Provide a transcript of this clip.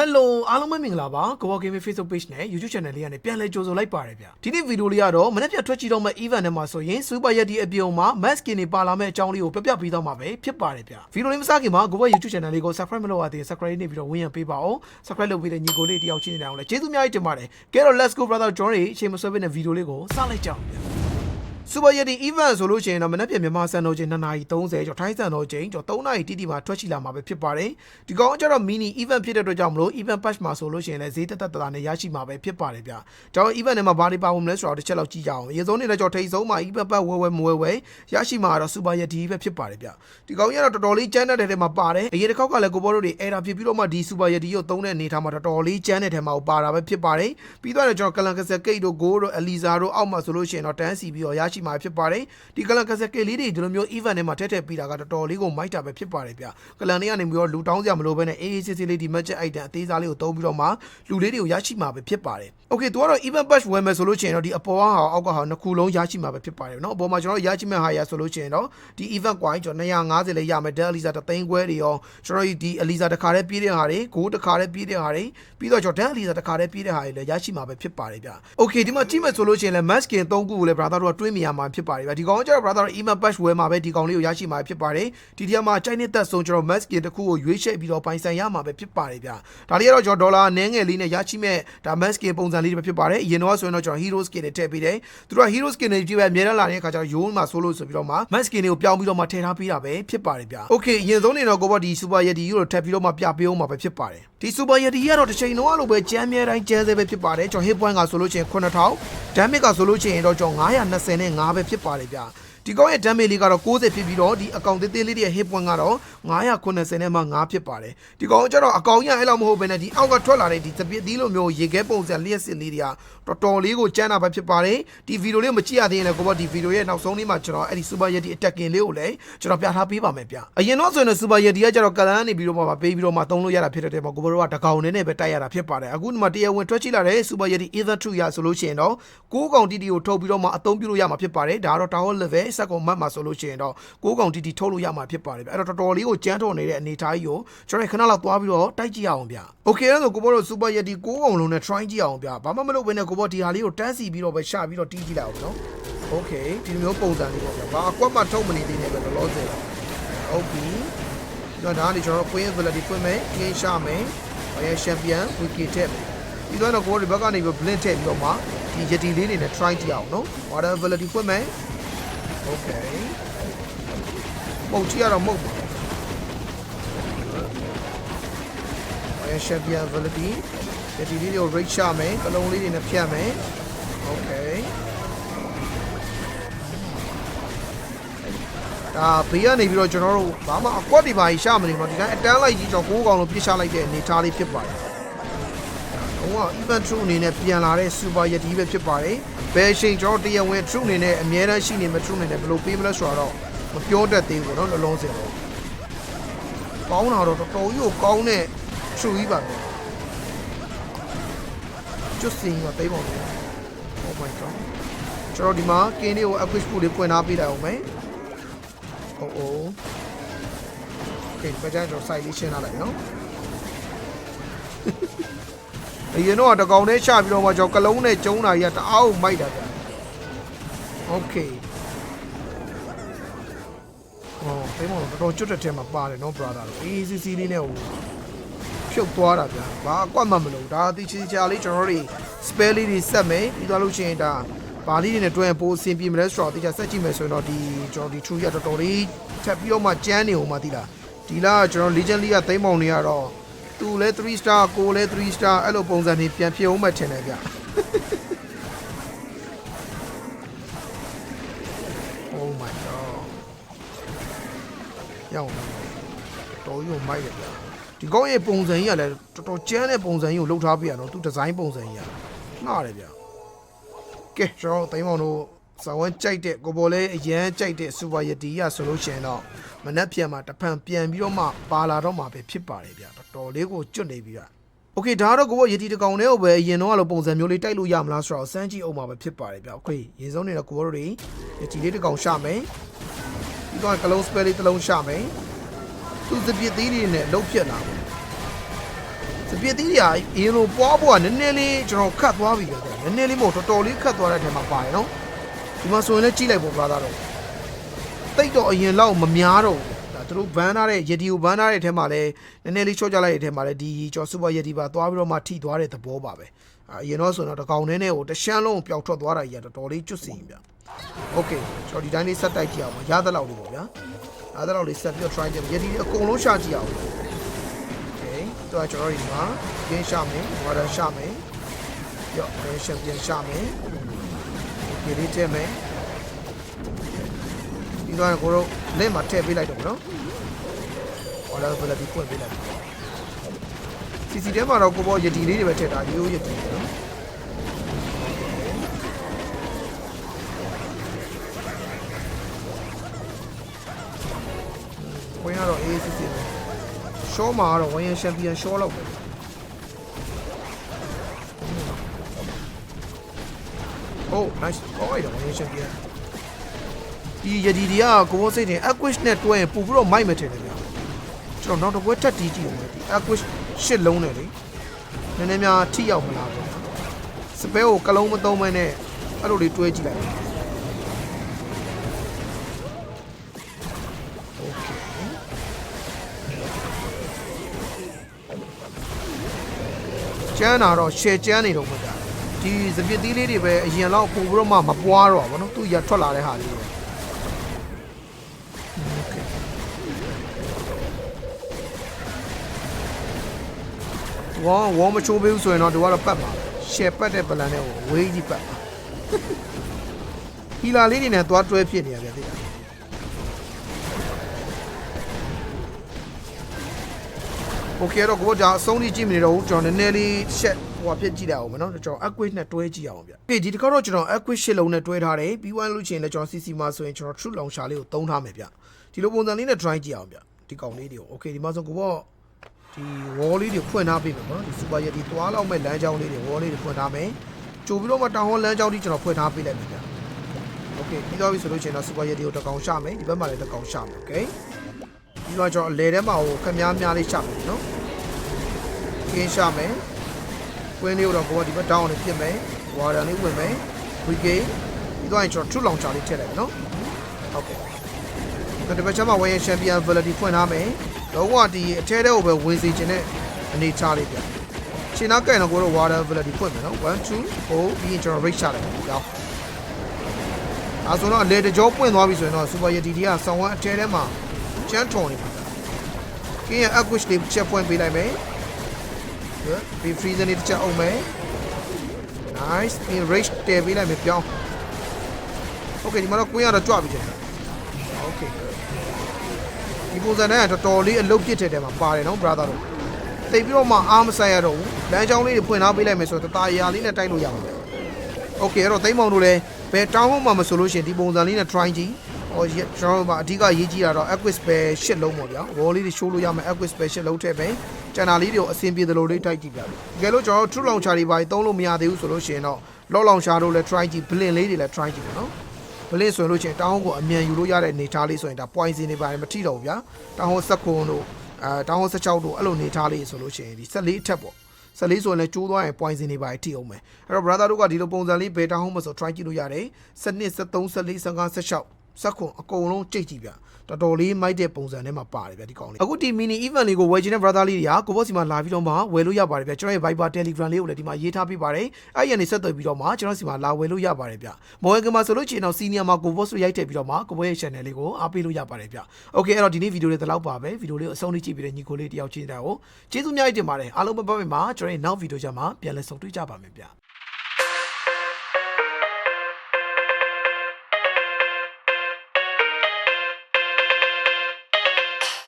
Hello အားလုံးပဲမင်္ဂလာပါ Go Gaming Facebook Page နဲ့ YouTube Channel လေးကနေပြန်လည်ကြိုဆိုလိုက်ပါတယ်ဗျဒီနေ့ဗီဒီယိုလေးကတော့မနေ့ပြန်ထွက်ကြည့်တော့မဲ့ event ထဲမှာဆိုရင် Super Yeti အပြုံမှာ mask skin တွေပါလာမဲ့အကြောင်းလေးကိုပြပြပေးတော့မှာပဲဖြစ်ပါတယ်ဗျဗီဒီယိုလေးမစခင်မှာ Go YouTube Channel လေးကို Subscribe မလုပ်ရသေးရင် Subscribe နေပြီးတော့ဝင်ရပေးပါအောင် Subscribe လုပ်ပြီးတဲ့ညီကိုလေးတယောက်ချင်းနေအောင်လဲကျေးဇူးအများကြီးတင်ပါတယ်ကဲတော့ Let's go brother John ရေအချိန်မဆွဲဘဲနဲ့ဗီဒီယိုလေးကိုစလိုက်ကြအောင်ဗျ Super Yeti event ဆိုလို့ရှိရင်တော့မနေ့ပြန်မြန်မာစံတော်ချိန်2:30ကျော်ထိုင်းစံတော်ချိန်ကျော်3:00တိတိမှာထွက်ရှိလာမှာပဲဖြစ်ပါတယ်ဒီကောင်ကျတော့ mini event ဖြစ်တဲ့အတွက်ကြောင့်မလို့ event patch မှာဆိုလို့ရှိရင်လည်းဈေးတက်တက်တတာနဲ့ရရှိမှာပဲဖြစ်ပါတယ်ဗျကျွန်တော် event ထဲမှာဘာတွေပါဝင်မလဲဆိုတော့တစ်ချက်လောက်ကြည့်ကြအောင်ရေစုံနေတဲ့ကျော်ထိတ်ဆုံးမှာ event patch ဝဲဝဲမဝဲဝဲရရှိမှာတော့ Super Yeti ပဲဖြစ်ပါတယ်ဗျဒီကောင်ကျတော့တော်တော်လေးကျန်းတဲ့ထဲမှာပါတယ်အရင်တစ်ခေါက်ကလည်းကိုဘောတို့တွေအဲ့ဒါဖြစ်ပြီးတော့မှဒီ Super Yeti ကိုသုံးတဲ့အနေထားမှာတော်တော်လေးကျန်းတဲ့ထဲမှာပါတာပဲဖြစ်ပါတယ်ပြီးတော့ကျွန်တော်ကလန်ကဆက်ကိတ်တို့ဂိုးတို့အလီဇာတို့အောက်မှာဆိုလို့ရှိရင်တော့တန်းစီပြီးတော့ရရှမှာဖြစ်ပါတယ်ဒီကလန်ကဆက်ကိတ်လေးတွေဒီလိုမျိုး event ထဲမှာထည့်ထည့်ပြီးတာကတော်တော်လေးကိုမိုက်တာပဲဖြစ်ပါတယ်ဗျကလန်လေးကနေပြီးတော့လူတောင်းစရာမလိုဘဲနဲ့အေးအေးဆေးဆေးလေးဒီ match item အသေးစားလေးကိုသုံးပြီးတော့မှလူလေးတွေကိုရရှိမှာပဲဖြစ်ပါတယ် Okay သူကတော့ event patch ဝယ်မယ်ဆိုလို့ရှိရင်တော့ဒီအပေါ်ကဟာအောက်ကဟာနှစ်ခုလုံးရရှိမှာပဲဖြစ်ပါတယ်เนาะအပေါ်မှာကျွန်တော်ရရှိမဲ့ဟာရဆိုလို့ရှိရင်တော့ဒီ event coin ကျွန်တော်250လေးရမယ် Dell Elisa တသိန်းခွဲတွေရောကျွန်တော်ဒီ Elisa တခါတည်းပြည့်တဲ့ဟာတွေ Go တခါတည်းပြည့်တဲ့ဟာတွေပြီးတော့ကျွန်တော် Dell Elisa တခါတည်းပြည့်တဲ့ဟာတွေလည်းရရှိမှာပဲဖြစ်ပါတယ်ဗျ Okay ဒီမှာကြည့်မယ်ဆိုလို့ရှိရင်လည်း mask skin 3ခုကိုလည်း brother တို့ကတွေးမိရ မှာဖြစ်ပါတယ်ဗျဒီကောင်ကကျတော့ brother တို့ event patch ဝယ်မှာပဲဒီကောင်လေးကိုရရှိမှာဖြစ်ပါတယ်ဒီတရားမှာကြိုက်နေတဲ့ဆုံးကျွန်တော် mask skin တစ်ခုကိုရွေးချယ်ပြီးတော့ပိုင်ဆိုင်ရမှာပဲဖြစ်ပါတယ်ဗျဒါလေးကတော့ကျွန်တော်ဒေါ်လာနည်းငယ်လေးနဲ့ရရှိမဲ့ဒါ mask skin ပုံစံလေးတွေပဲဖြစ်ပါတယ်အရင်တော့ဆိုရင်တော့ကျွန်တော် hero skin တွေထည့်ပေးတယ်သူတို့က hero skin တွေကြည့်ပဲအများနဲ့လာတဲ့အခါကျတော့ရိုးမှာဆိုလို့ဆိုပြီးတော့မှ mask skin တွေကိုပြောင်းပြီးတော့မှထည့်ထားပေးတာပဲဖြစ်ပါတယ်ဗျ Okay အရင်ဆုံးနေတော့ကိုဘောဒီ super yeti ကိုထည့်ပြီးတော့မှပြပေးအောင်မှာပဲဖြစ်ပါတယ်ဒီ super yeti ကတော့တစ်ချိန်လုံးအလိုပဲကြမ်းမြဲတိုင်းကျဲဆဲပဲဖြစ်ပါတယ်ကျွန်တော် hit point ကဆိုလို့ချင်း9000 damage ကဆိုလို့ချင်းတော့ကျွန်တော်925ပဲဖြစ်ပါတယ်ဗျ ဒီကောင်ရဲ့ damage လေးကတော့60ဖြစ်ပြီးတော့ဒီအကောင့်သေးသေးလေးတွေရဲ့ hit point ကတော့990နဲ့မှ9ဖြစ်ပါတယ်ဒီကောင်ကျတော့အကောင်ရအဲ့လောက်မဟုတ်ဘဲနဲ့ဒီအောက်ကထွက်လာတဲ့ဒီတပစ်သီးလိုမျိုးရေခဲပုံစံလျှက်စစ်လေးတွေကတော်တော်လေးကိုကျန်းတာပဲဖြစ်ပါတယ်ဒီဗီဒီယိုလေးမကြည့်ရသေးရင်လည်းကိုဘောဒီဗီဒီယိုရဲ့နောက်ဆုံးလေးမှာကျွန်တော်အဲ့ဒီ super yeti attacking လေးကိုလည်းကျွန်တော်ပြထားပေးပါမယ်ဗျအရင်တော့ဆိုရင် super yeti ကကျတော့ကလန်နေပြီးတော့မှပေးပြီးတော့မှသုံးလို့ရတာဖြစ်တဲ့တဲ့မှာကိုဘောတို့ကတကောင်နဲ့နဲ့ပဲတိုက်ရတာဖြစ်ပါတယ်အခုဒီမှာတရားဝင်ထွက်ချိလာတဲ့ super yeti ether true ရဆိုလို့ရှိရင်တော့ကိုးကောင်တီတီကိုထုတ်ပြီးတော့မှအသုံးပြုလို့ရမှာဖြစ်ပါတယ်ဒါကတော့ tower level စက်ကောင်မှတ်မှာဆိုလို့ရှိရင်တော့ကိုးကောင်တီတီထုတ်လို့ရမှာဖြစ်ပါတယ်ဗျအဲ့တော့တော်တော်လေးကိုကြမ်းတော်နေတဲ့အနေထားကြီးကိုကျွန်တော်ခဏလောက်သွားပြီးတော့တိုက်ကြည့်ရအောင်ဗျ Okay အဲ့ဒါဆိုကိုဘောတို့ super yeti ကိုးကောင်လုံးနဲ့ try ကြည့်အောင်ဗျဘာမှမလုပ်ဘဲနဲ့ကိုဘောဒီဟာလေးကိုတန်းစီပြီးတော့ပဲရှာပြီးတော့တီးကြည့်လိုက်အောင်နော် Okay ဒီလိုမျိုးပုံစံလေးပေါ့ဗျာဘာအကွက်မှထုတ်မနေသေးနဲ့ပဲလောလောဆယ်ဟုတ်ပြီဒီတော့ဒါကနေကျွန်တော်တို့ Queen Ability ဖွင့်မယ် King ရှာမယ်ဘာရဲ့ Champion Wiki ထည့်ပြီးတော့ကိုဘောဒီဘက်ကနေပြီး blend ထည့်ပြီးတော့မှဒီ Yeti လေးတွေနဲ့ try ကြည့်အောင်နော် Water Ability ဖွင့်မယ် Okay ပုံချရတော့မဟုတ်ဘူးဘာရဲ့ Champion Ability Yeti လေးတွေကို rate ရှာမယ်ကလုံးလေးတွေနဲ့ဖြတ်မယ် Okay ဒါဘေးကနေပြီးတော့ကျွန်တော်တို့ဘာမှအကွက်တွေပါရှာမနေဘူးဒီတိုင်းအတန်းလိုက်ကြီးကျွန်တော်ကိုးကောင်လုံးပြစ်ချလိုက်တဲ့အနေထားလေးဖြစ်ပါတယ်။ ဟိုက event true အနေနဲ့ပြန်လာတဲ့ super yeti ပဲဖြစ်ပါတယ်။ဘယ်အချိန်ကျွန်တော်တရားဝင် true အနေနဲ့အများတန်းရှိနေမှာ true အနေနဲ့ဘယ်လိုပေးမလဲဆိုတော့မပြောတတ်သေးဘူးเนาะလုံးလုံးစင်တော့။ကောင်းတာတော့တော်တော်ကြီးကိုကောင်းတဲ့ true ကြီးပါပဲ။ကျွတ်စင်ကတိတ်ပါဦး။ Oh my god ကျွန်တော်ဒီမှာကင်းလေးကို equip ဖို့လေးပွင့်ထားပေးလိုက်အောင်မယ်။ โอ้โหโอเคပကြတော့ site လေးရှင်းလာလိုက်နော် အရင်တော့တကောင်နဲ့ချပြီးတော့မှကျွန်တော်ကလုံးနဲ့ကျုံးတာကြီးကတအားကိုမိုက်တာဗျโอเคဟောဘယ်မှာတော့တော်ကျွတ်တဲ့ထဲမှာပါတယ်နော် brother တို့ ACC လေးနဲ့ဟိုဖြုတ်သွားတာဗျဘာအကွက်မှမလို့ဒါတိချီချာလေးကျွန်တော်တို့ spell လေးတွေဆက်မယ်ပြီးသွားလို့ရှိရင်ဒါဘာလေးတွေနဲ့တွဲပိုးအဆင်ပြေမလဲဆိုတော့တိကျဆက်ကြည့်မယ်ဆိုရင်တော့ဒီကျွန်တော်ဒီ true ရတော်တော်လေးထပ်ပြီးတော့မှကျန်းနေအောင်မသိလားဒီလားကျွန်တော် legend လေးကသိမ်းပေါင်နေရတော့ သူလဲ3 star ကိုလဲ3 star အဲ့လိုပုံစံတွေပြန်ဖြစ်အောင်မှထင်တယ်ဗျ Oh my god ရောင်းတော်ရုံမိုက်တယ်ဗျဒီကောင်းရဲ့ပုံစံကြီးကလည်းတော်တော်ကျန်းတဲ့ပုံစံကြီးကိုလှုပ်ထားပြရတော့သူဒီဇိုင်းပုံစံကြီးကနှားတယ်ဗျကဲကျွန်တော်သိမ်းမောင်တို့ ဇာဝန်ကြိုက်တဲ့ကိုပေါ်လဲအရန်ကြိုက်တဲ့စူပါယတီရဆိုလို့ရှိရင်တော့မနှက်ပြန်မှာတဖန်ပြန်ပြီးတော့မှပါလာတော့မှာပဲဖြစ်ပါတယ်ဗျတော်တော်လေးကိုကျွတ်နေပြီဗျโอเคဒါတော့ကိုဘယတီတကောင်နဲ့ကိုပဲအရင်တော့အလိုပုံစံမျိုးလေးတိုက်လို့ရမလားဆိုတော့စမ်းကြည့်အောင်မှာပဲဖြစ်ပါတယ်ဗျโอเคရင်ဆုံးနေတော့ကိုဘတို့တွေယတီလေးတကောင်ရှာမယ်ပြီးတော့ကလုံးစပယ်လေးတစ်လုံးရှာမယ်သူစပြစ်သေးလေးနဲ့လှုပ်ပြက်လာတယ် စပစ်သီးတွေအရင်လိုပွားပွားနည်းနည်းလေးကျွန်တော်ခတ်သွားပြီလေနည်းနည်းလေးမဟုတ်တော်တော်လေးခတ်သွားတဲ့ထဲမှာပါတယ်နော် ဒီမှာဆိုရင်လည်းကြည့်လိုက်ပေါ့ brother တော့တိတ်တော့အရင်လောက်မများတော့ဒါသူတို့ဘန်းထားတဲ့ရေဒီယိုဘန်းထားတဲ့အထဲမှာလည်းနည်းနည်းလေးချော့ကြလိုက်တဲ့အထဲမှာလည်းဒီကျော်စူပါရေဒီပါသွားပြီးတော့မှထိသွားတဲ့သဘောပါပဲအရင်တော့ဆိုတော့တကောင်နဲ့နဲ့ဟိုတရှမ်းလုံးပျောက်ထွက်သွားတာကြီးကတော်တော်လေးကျွတ်စီဗျ။ Okay ကျွန်တော်ဒီတိုင်းလေးဆက်တိုက်ကြည့်အောင်ရသလောက်လေးပေါ့ဗျာ။ရသလောက်လေးဆက်ပြီးတော့ try ကြည့်ရဒီအကုန်လုံးရှာကြည့်အောင်။ Okay တော့ကျွန်တော်ဒီမှာရင်းရှာမယ် model ရှာမယ်။ရော့ version ပြန်ရှာမယ်။ ဒီလေးထည့်မယ်ဒီတော့ကိုတို့လက်မှာထည့်ပေးလိုက်တော့မနော် water ဘယ်လိုဒီပွင့်ပေးလိုက်စီစီထဲမှာတော့ကိုဘောယတီလေးတွေပဲထည့်တာရိုးယတီနော်ဝင်ရတော့အေးစစ်စစ်ပဲရှော့မှာကတော့ဝိုင်းရန်ချန်ပီယံရှော့လောက်ပဲ โอ้ nice ဟောရတော့ဝိုင်းရန်ချန်ပီယံဒီယဒီဒီကကိုဘောစိတ်တင် Aquish နဲ့တွဲရင်ပို့ပြီးတော့မိုက်မထင်တယ်ဗျာကျွန်တော်နောက်တစ်ပွဲထပ်တီးကြည့်အောင်မယ်ဒီ Aquish ရှစ်လုံးနဲ့လေနည်းနည်းများထိရောက်မလားပေါ့စပဲကိုကလုံးမသုံးမဲနဲ့အဲ့လိုလေးတွဲကြည့်လိုက်ကျန်းတာတော့ရှယ်ကျန်းနေတော့မှတာ ဒီစပစ်သီးလေးတွေပဲအရင်တော့ပို့ပြီးတော့မှမပွားတော့ဘူးเนาะသူရထွက်လာတဲ့ဟာလေးတွေโอเคဝေါဝေါမချိုးပေးဘူးဆိုရင်တော့သူကတော့ပတ်ပါရှယ်ပတ်တဲ့ပလန်နဲ့ကိုဝေးကြီးပတ်ပါဟီလာလေးတွေနဲ့သွားတွဲဖြစ်နေရပြန်သိလားโอเคတော့ကိုကြောင့်အဆုံးထိကြည့်မနေတော့ဘူးကျွန်တော်နည်းနည်းလေးရှက် ဟိုဖြစ်ကြည့်လိုက်အောင်မနော်ကျွန်တော် Aquis နဲ့တွဲကြည့်အောင်ဗျ။ဒီဒီတစ်ခါတော့ကျွန်တော် Aquis ရှစ်လုံးနဲ့တွဲထားတယ်ပြီးသွားလို့ရှိရင်လည်းကျွန်တော် CC မှာဆိုရင်ကျွန်တော် True Launcher လေးကိုသုံးထားမယ်ဗျ။ဒီလိုပုံစံလေးနဲ့ try ကြည့်အောင်ဗျ။ဒီကောင်လေးတွေကို Okay ဒီမှာဆိုကိုပေါ့ဒီ wall လေးတွေဖွင့်ထားပြီပေါ့နော်ဒီ Super Yeti သွားလောက်မဲ့လမ်းကြောင်းလေးတွေ wall လေးတွေဖွင့်ထားမယ်။ကြိုပြီးတော့မှတောင်ဟောလမ်းကြောင်းကြီးကျွန်တော်ဖွင့်ထားပေးလိုက်မယ်ဗျ။ Okay ပြီးသွားပြီဆိုလို့ရှိရင်တော့ Super Yeti ကိုတစ်ကောင်ရှာမယ်ဒီဘက်မှာလည်းတစ်ကောင်ရှာမယ် Okay ပြီးတော့ကျွန်တော်အလဲထဲမှာဟိုခမားများလေးရှာမယ်နော်။ကင်းရှာမယ်။ ကွင်းလေးကိုတော့ကိုကဒီဘက် down နဲ့ပြစ်မယ်။ water လေးဝင်မယ်။ brigade ပြီးတော့ကျွန်တော် true launcher လေးထည့်လိုက်မယ်နော်။ Okay ဒီဘက်ချမ်းမှာဝယ်ရင် champion validity ဖွင့်ထားမယ်။တော့ကဒီအထဲထဲကိုပဲဝင်စီခြင်းနဲ့အနေချလေးပြ။ရှင်းနောက်ကဲတော့ကိုတို့ water validity ဖွင့်မယ်နော်1 2 4ပြီးရင်ကျွန်တော် rate ချလိုက်မယ်။ကြောင်းအဲဆိုတော့လေတကြောပွင့်သွားပြီဆိုရင်တော့ super yeti တွေကဆောင်းဝမ်းအထဲထဲမှာချမ်းထုံနေပါကင်းရ aquish လေးချက်ပွင့်ပေးလိုက်မယ်။ Good ပြီး freezer လေးတစ်ချက်အောင်မယ် nice ပြီး rage တည်ပေးလိုက်မယ်ပြောင်း okay ဒီမှာတော့ကွင်းရတော့ကြွပြီတဲ့ okay good ဒီပုံစံနဲ့ကတော်တော်လေးအလုပ်ပြစ်တဲ့တဲမှာပါတယ်နော် brother တို့တိတ်ပြီးတော့မှအားမဆိုင်ရတော့ဘူးလမ်းကြောင်းလေးတွေဖွင့်ထားပေးလိုက်မယ်ဆိုတော့တသားရာလေးနဲ့တိုက်လို့ရမှာပဲ okay အဲ့တော့သိမ်းမောင်တို့လည်းဘယ်တောင်းမှမဆိုလို့ရှိရင်ဒီပုံစံလေးနဲ့ try ကြည့်ဟောကျွန်တော်တို့ကအဓိကရေးကြည့်တာတော့ Aquis ပဲရှစ်လုံးပေါ့ဗျာ wall လေးတွေ show လို့ရမယ် Aquis ပဲရှစ်လုံးထည့်ပဲ ကျန်တာလေးတွေကိုအဆင်ပြေသလိုလေးတိုက်ကြည့်ပြတယ်တကယ်လို့ကျွန်တော်တို့ true launcher တွေပါသုံးလို့မရသေးဘူးဆိုလို့ရှိရင်တော့ lock launcher တို့လည်း try ကြည့် blink လေးတွေလည်း try ကြည့်ပါနော် blink ဆိုရင်လို့ရှိရင်တောင်းကိုအမြန်ယူလို့ရတဲ့အနေထားလေးဆိုရင်ဒါ point စီနေပါတယ်မထိတော့ဘူးဗျာတောင်းဟိုစက်ခွန်တို့အဲတောင်းဟို16တို့အဲ့လိုအနေထားလေးဆိုလို့ရှိရင်ဒီ14အထက်ပေါ့14ဆိုရင်လည်းကျိုးသွားရင် point စီနေပါတယ်ထိအောင်မယ်အဲ့တော့ brother တို့ကဒီလိုပုံစံလေးဘယ်တောင်းဟိုမဆို try ကြည့်လို့ရတယ်7 13 14 15 16 စက်ခွန်အကုန်လုံးကြိတ်ကြည့်ဗျတော်တော်လေးမိုက်တဲ့ပုံစံနဲ့မှာပါတယ်ဗျဒီကောင်လေးအခုဒီ mini event လေးကိုဝယ်ချင်တဲ့ brother လေးတွေကကိုဘော့စီမှာလာပြီးတော့မှဝယ်လို့ရပါတယ်ဗျကျွန်တော်ရဲ့ Viber Telegram လေးကိုလည်းဒီမှာရေးထားပေးပါတယ်အဲ့ရနေဆက်သွယ်ပြီးတော့မှကျွန်တော်စီမှာလာဝယ်လို့ရပါတယ်ဗျမော်ဝယ်ကမှာဆိုလို့ရှိရင်တော့ senior မှာကိုဘော့ဆိုရိုက်ထည့်ပြီးတော့မှကိုဘော့ရဲ့ channel လေးကိုအားပေးလို့ရပါတယ်ဗျ Okay အဲ့တော့ဒီနေ့ဗီဒီယိုလေးဒီလောက်ပါပဲဗီဒီယိုလေးကိုအဆုံးထိကြည့်ပြီးတဲ့ညီကိုလေးတယောက်ချင်းတဲ့ကိုကျေးဇူးများကြီးတင်ပါတယ်အားလုံးပဲပါမယ်မှာကျွန်တော်ရဲ့နောက်ဗီဒီယိုကြမှာပြန်လည်ဆုံတွေ့ကြပါမယ်ဗျ